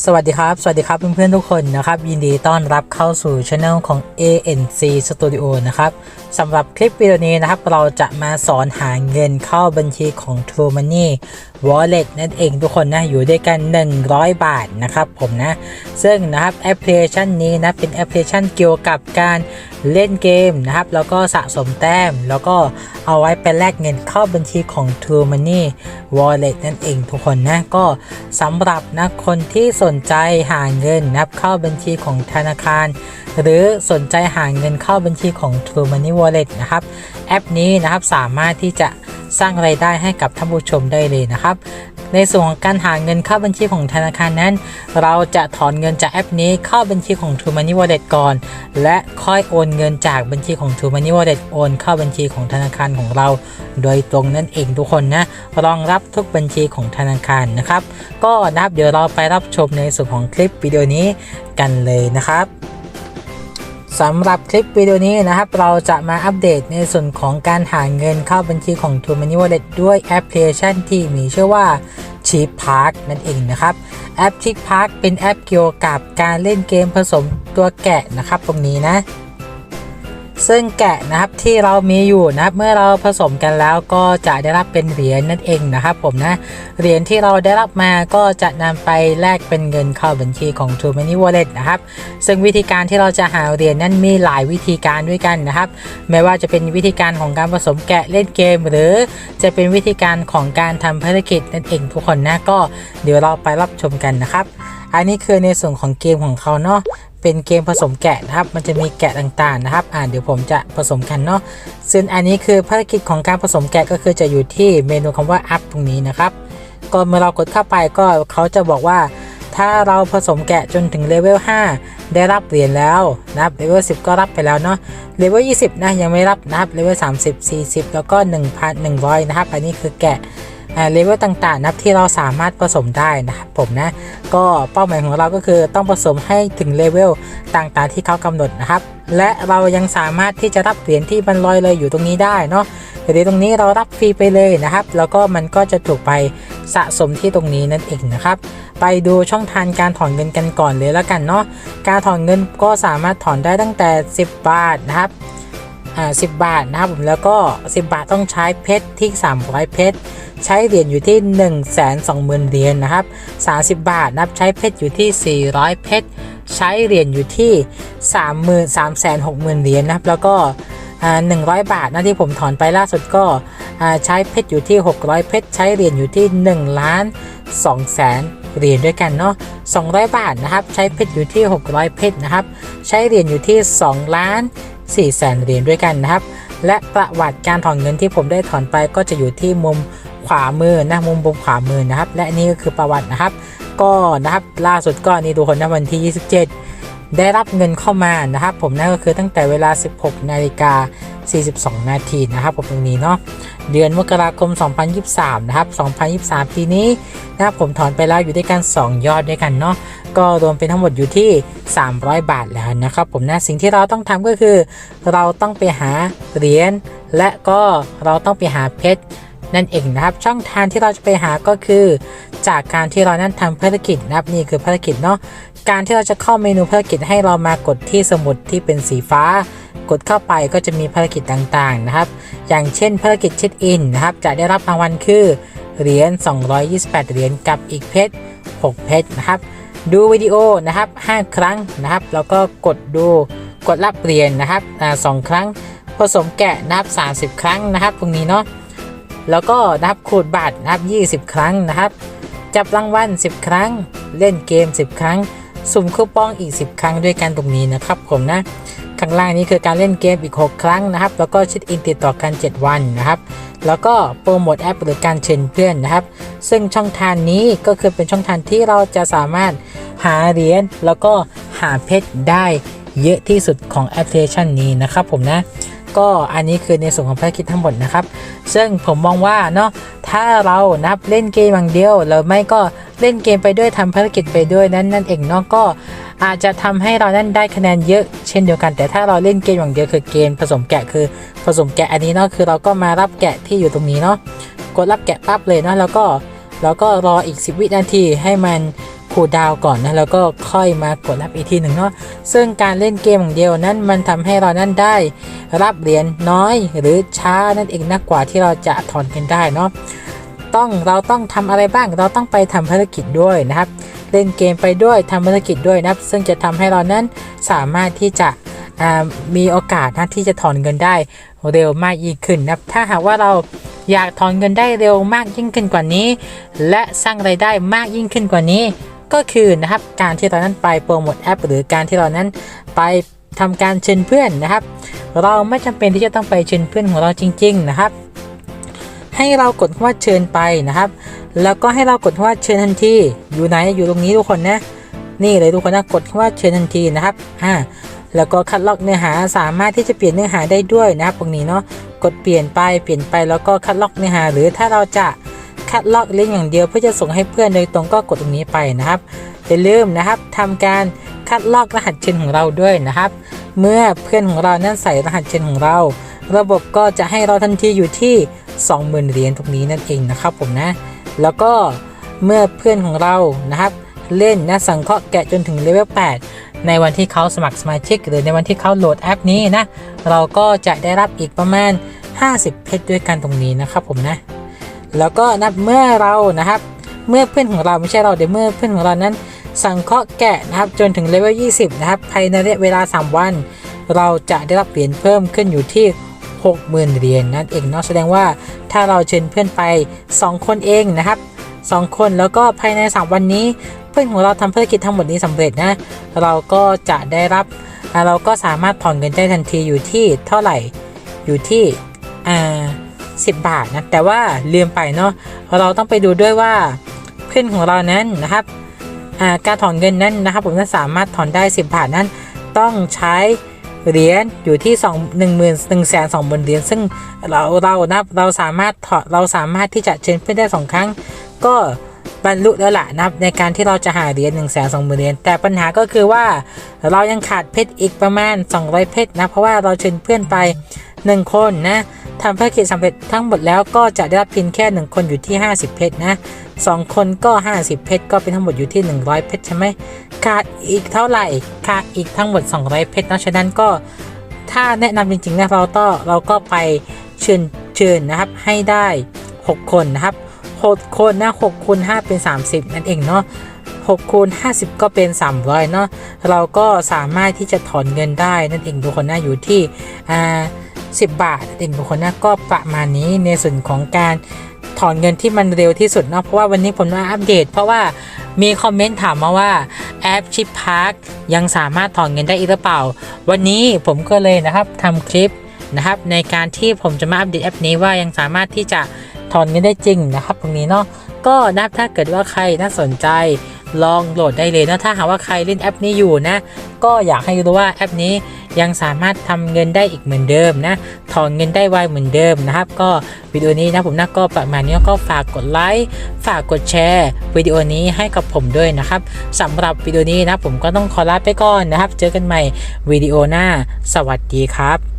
สวัสดีครับ สวัสดีครับเพื่อนๆทุกคนนะครับ ยินดีต้อนรับเข้าสู่ช anel ของ ANC Studio นะครับ สำหรับคลิปวิดีโอนี้นะครับ เราจะมาสอนหาเงินเข้าบัญชีของ True Money Wallet นั่นเองทุกคนนะ อยู่ด้วยกัน 100 บาทนะครับผมนะ ซึ่งนะครับแอปพลิเคชันนี้นะ เป็นแอปพลิเคชันเกี่ยวกับการเล่นเกมนะครับ แล้วก็สะสมแต้ม แล้วก็เอาไว้ไปแลกเงินเข้าบัญชีของ True Money Wallet นั่นเองทุกคนนะ ก็สำหรับนะคนที่สนใจหาเงินนะับเข้าบัญชีของธนาคารหรือสนใจหาเงินเข้าบัญชีของ True Money Wallet นะครับ แอปนี้นะครับสามารถที่จะสร้างไรายได้ให้กับท่านผู้ชมได้เลยนะครับ ในส่วนของการหาเงินเข้าบัญชีของธนาคารนั้น เราจะถอนเงินจากแอปนี้เข้าบัญชีของ True Money Wallet ก่อน และค่อยโอนเงินจากบัญชีของ True Money Wallet โอนเข้าบัญชีของธนาคารของเรา โดยตรงนั่นเองทุกคนนะรองรับทุกบัญชีของธนาคารนะครับ ก็นะครับเดี๋ยวเราไปรับชมในส่วนของคลิปวิดีโอนี้กันเลยนะครับ สำหรับคลิปวิดีโอนี้นะครับ เราจะมาอัปเดตในส่วนของการหาเงินเข้าบัญชีของ True Money Wallet ด้วยแอปพลิเคชันที่มีชื่อว่า Chip Park นั่นเองนะครับแอป Chip Park เป็นแอปเกี่ยวกับการเล่นเกมผสมตัวแกะนะครับตรงนี้นะ ซึ่งแกะนะครับที่เรามีอยู่นะครับเมื่อเราผสมกันแล้วก็จะได้รับเป็นเหรียญนั่นเองนะครับผมนะเหรียญที่เราได้รับมาก็จะนำไปแลกเป็นเงินเข้าบัญชีของ True Money Wallet นะครับซึ่งวิธีการที่เราจะหาเหรียญนั้นมีหลายวิธีการด้วยกันนะครับ ไม่ว่าจะเป็นวิธีการของการผสมแกะเล่นเกม หรือจะเป็นวิธีการของการทำภารกิจนั่นเองทุกคนนะก็เดี๋ยวเราไปรับชมกันนะครับอันนี้คือในส่วนของเกมของเขาเนาะ เป็นเกมผสมแกะนะครับ มันจะมีแกะต่างๆนะครับ อ่าเดี๋ยวผมจะผสมกันเนาะ ซึ่งอันนี้คือภารกิจของการผสมแกะก็คือจะอยู่ที่เมนูคำว่า up ตรงนี้นะครับ ก็เมื่อเรากดเข้าไปก็เขาจะบอกว่า ถ้าเราผสมแกะจนถึงเลเวล5ได้รับเหรียญแล้วนะครับเลเวล10 ก็รับไปแล้วเนาะ เลเวล20 นะยังไม่รับนะครับ เลเวล30 40 แล้วก็1,100 นะครับ อันนี้คือแกะ เลเวลต่างๆนับที่เราสามารถผสมได้นะครับผมนะ ก็เป้าหมายของเราก็คือต้องผสมให้ถึงเลเวลต่างๆที่เขากำหนดนะครับ และเรายังสามารถที่จะรับเหรียญที่มันลอยเลยอยู่ตรงนี้ได้เนาะเหรียญตรงนี้เรารับฟรีไปเลยนะครับ แล้วก็มันก็จะถูกไปสะสมที่ตรงนี้นั่นเองนะครับ ไปดูช่องทางการถอนเงินกันก่อนเลยแล้วกันเนาะการถอนเงินก็สามารถถอนได้ตั้งแต่ 10 บาทนะครับ 10 บาทนะครับผมแล้วก็ 10 บาทต้องใช้เพชรที่ 300 เพชรใช้เหรียญอยู่ที่ 1 2 0 0 0 0เหรียญนะครับ 30 บาทนะครับใช้เพชรอยู่ที่ 400 เพชรใช้เหรียญอยู่ที่30,000 360,000เหรียญนะครับแล้วก็อ่า100 บาทนะที่ผมถอนไปล่าสุดก็อ่าใช้เพชรอยู่ที่ 600 เพชรใช้เหรียญอยู่ที่1ล้าน2แสนเหรียญด้วยกันเนาะ200 บาทนะครับ ใช้เพชรอยู่ที่ 600 เพชรนะครับ ใช้เหรียญอยู่ที่2ล้าน 4แสนเหรียญด้วยกันนะครับ และประวัติการถอนเงินที่ผมได้ถอนไปก็จะอยู่ที่มุมขวามือนะมุมบนขวามือนะครับ และนี่ก็คือประวัตินะครับ ก็นะครับล่าสุดก็นี่ดูคนนะวันที่ 27 ได้รับเงินเข้ามานะครับผมนั่นก็คือตั้งแต่เวลา 16 นาฬิกา 42 นาทีนะครับผมตรงนี้เนาะเดือนมกราคม 2023 นะครับ 2023 ปีนี้นะครับผมถอนไปแล้วอยู่ด้วยกัน 2 ยอดด้วยกันเนาะก็รวมเป็นทั้งหมดอยู่ที่ 300 บาทแล้วนะครับผมนะสิ่งที่เราต้องทำก็คือ เราต้องไปหาเหรียญและก็เราต้องไปหาเพชรนั่นเองนะครับ ช่องทางที่เราจะไปหาก็คือ จากการที่เรานั้นทำภารกิจนะครับนี่คือภารกิจเนาะการที่เราจะเข้าเมนูภารกิจให้เรามากดที่สมุดที่เป็นสีฟ้า กดเข้าไปก็จะมีภารกิจต่างๆนะครับ อย่างเช่นภารกิจเช็คอินนะครับจะได้รับรางวัลคือเหรียญ 228 เหรียญกับอีกเพชร 6 เพชรนะครับ ดูวิดีโอนะครับ 5 ครั้งนะครับ แล้วก็กดดูกดรับเหรียญนะครับสองครั้ง ผสมแกะนะครับ 30 ครั้งนะครับตรงนี้เนาะแล้วก็นับขูดบัตรนับ 20 ครั้งนะครับ จับรางวัล10 ครั้ง เล่นเกม 10 ครั้ง สุ่มคูปองอีก 10 ครั้งด้วยกันตรงนี้นะครับผมนะ ข้างล่างนี้คือการเล่นเกมอีก 6 ครั้งนะครับ แล้วก็ชิดอินติดต่อกัน 7 วันนะครับ แล้วก็โปรโมทแอปหรือการเชิญเพื่อนนะครับ ซึ่งช่องทางนี้ก็คือเป็นช่องทางที่เราจะสามารถหาเหรียญแล้วก็หาเพชรได้เยอะที่สุดของแอปพลิเคชันนี้นะครับผมนะ ก็อันนี้คือในส่วนของภารกิจทั้งหมดนะครับ ซึ่งผมมองว่าเนาะถ้าเรานับเล่นเกมอย่างเดียวหรือไม่ก็เล่นเกมไปด้วยทำภารกิจไปด้วยนั้นนั่นเองเนาะก็อาจจะทำให้เรานั้นได้คะแนนเยอะเช่นเดียวกัน แต่ถ้าเราเล่นเกมอย่างเดียวคือเกมผสมแกะคือผสมแกะอันนี้เนาะคือเราก็มารับแกะที่อยู่ตรงนี้เนาะกดรับแกะปั๊บเลยเนาะแล้วก็แล้วก็รออีก 10 วินาทีให้มัน คูลดาวก่อนนะแล้วก็ค่อยมากดรับอีกทีหนึ่งเนาะซึ่งการเล่นเกมอย่างเดียวนั้นมันทำให้เรานั้นได้รับเหรียญน้อยหรือช้านั่นเองนะกกว่าที่เราจะถอนกันได้เนาะต้องเราต้องทำอะไรบ้างเราต้องไปทำภารกิจด้วยนะครับ เล่นเกมไปด้วยทำภารกิจด้วยนะครับ ซึ่งจะทำให้เรานั้นสามารถที่จะมีโอกาสนะที่จะถอนเงินได้เร็วมากยิ่งขึ้นนะถ้าหากว่าเราอยากถอนเงินได้เร็วมากยิ่งขึ้นกว่านี้ และสร้างไรายได้มากยิ่งขึ้นกว่านี้ ก็คือนะครับการที่เรานั้นไปโปรโมทแอป หรือการที่เรานั้นไปทำการเชิญเพื่อนนะครับ เราไม่จำเป็นที่จะต้องไปเชิญเพื่อนของเราจริง ๆ นะครับ ให้เรากดคำว่าเชิญไปนะครับ แล้วก็ให้เรากดคำว่าเชิญทันทีอยู่ไหนอยู่ตรงนี้ทุกคนนะนี่เลยทุกคนนะกดคำว่าเชิญทันทีนะครับอ่าแล้วก็คัดลอกเนื้อหาสามารถที่จะเปลี่ยนเนื้อหาได้ด้วยนะครับตรงนี้เนาะกดเปลี่ยนไปเปลี่ยนไปแล้วก็คัดลอกเนื้อหา หรือถ้าเราจะ คัดลอกลิงก์อย่างเดียวเพื่อจะส่งให้เพื่อนโดยตรงก็กดตรงนี้ไปนะครับอย่าลืมนะครับทำการคัดลอกรหัสเชิญของเราด้วยนะครับ เมื่อเพื่อนของเรานั้นใส่รหัสเชิญของเรา ระบบก็จะให้เราทันทีอยู่ที่ 20,000เหรียญตรงนี้นั่นเองนะครับผมนะ แล้วก็เมื่อเพื่อนของเรานะครับเล่นนะสังเคราะห์แกะจนถึงเลเวล 8 ในวันที่เขาสมัครสมาชิก หรือในวันที่เขาโหลดแอปนี้นะ เราก็จะได้รับอีกประมาณ 50 เพชรด้วยกันตรงนี้นะครับผมนะ แล้วก็นับเมื่อเรานะครับ เมื่อเพื่อนของเราไม่ใช่เราเดี๋ยวเมื่อเพื่อนของเรานั้น สังเคราะห์แกะนะครับจนถึงเลเวล 20 นะครับภายในระยะเวลา 3 วัน เราจะได้รับเหรียญเพิ่มขึ้นอยู่ที่ 60,000 เหรียญนั่นเองเนาะแสดงว่าถ้าเราเชิญเพื่อนไป 2 คนเองนะครับ 2 คนแล้วก็ภายใน 3 วันนี้เพื่อนของเราทำภารกิจทั้งหมดนี้สำเร็จนะ เราก็จะได้รับเราก็สามารถถอนเงินได้ทันทีอยู่ที่เท่าไหร่อยู่ที่ 10 บาทนะแต่ว่าลืมไปเนาะเราต้องไปดูด้วยว่าเพื่อนของเรานั้นนะครับการถอนเงินนั้นนะครับผมจะสามารถถอนได้ 10 บาทนั้น ต้องใช้เหรียญอยู่ที่2 1 1 2 0 0 0เหรียญซึ่งเราเรานะเราสามารถถอดเราสามารถที่จะเชิญเพื่อนได้สองครั้ง ก็บรรลุแล้วล่ะนะครับในการที่เราจะหาเหรียญ1 2 0 0 0 0เหรียญแต่ปัญหาก็คือว่าเรายังขาดเพชรอีกประมาณ 200 เพชรนะเพราะว่าเราเชิญเพื่อนไป 1 คนนะ ทำภารกิจสำเร็จทั้งหมดแล้วก็จะได้รับเพียงแค่ 1 คนอยู่ที่ 50 เพชรนะ 2 คนก็ 50 เพชรก็เป็นทั้งหมดอยู่ที่ 100 เพชรใช่ไหมขาดอีกเท่าไหร่ขาดอีกทั้งหมด 200 เพชรนะฉะนั้นก็ถ้าแนะนำจริงๆนะเราก็เราก็ไปเชิญเชิญนะครับให้ได้ 6 คนนะครับ 6 คนนะ6คูณ5เป็น 30 นั่นเองเนาะ6คูณ50 ก็เป็น 300เนาะเราก็สามารถที่จะถอนเงินได้นั่นเองทุกคนนะอยู่ที่อ่า 10 บาทนั่นเองทุกคนนะก็ประมาณนี้ในส่วนของการถอนเงินที่มันเร็วที่สุดเนาะเพราะว่าวันนี้ผมมาอัปเดต เพราะว่ามีคอมเมนต์ถามมาว่าแอปชิปพาร์คยังสามารถถอนเงินได้อีกหรือเปล่า วันนี้ผมก็เลยนะครับทำคลิปนะครับ ในการที่ผมจะมาอัปเดตแอปนี้ว่ายังสามารถที่จะถอนเงินได้จริงนะครับ ตรงนี้เนาะก็นับถ้าเกิดว่าใครน่าสนใจ ลองโหลดได้เลยนะถ้าหากว่าใครเล่นแอปนี้อยู่นะ ก็อยากให้รู้ว่าแอปนี้ยังสามารถทำเงินได้อีกเหมือนเดิมนะถอนเงินได้ไวเหมือนเดิมนะครับ ก็วิดีโอนี้นะผมนะก็ประมาณนี้ก็ฝากกดไลค์ฝากกดแชร์วิดีโอนี้ให้กับผมด้วยนะครับสำหรับวิดีโอนี้นะผมก็ต้องขอลาไปก่อนนะครับ เจอกันใหม่วิดีโอหน้า สวัสดีครับ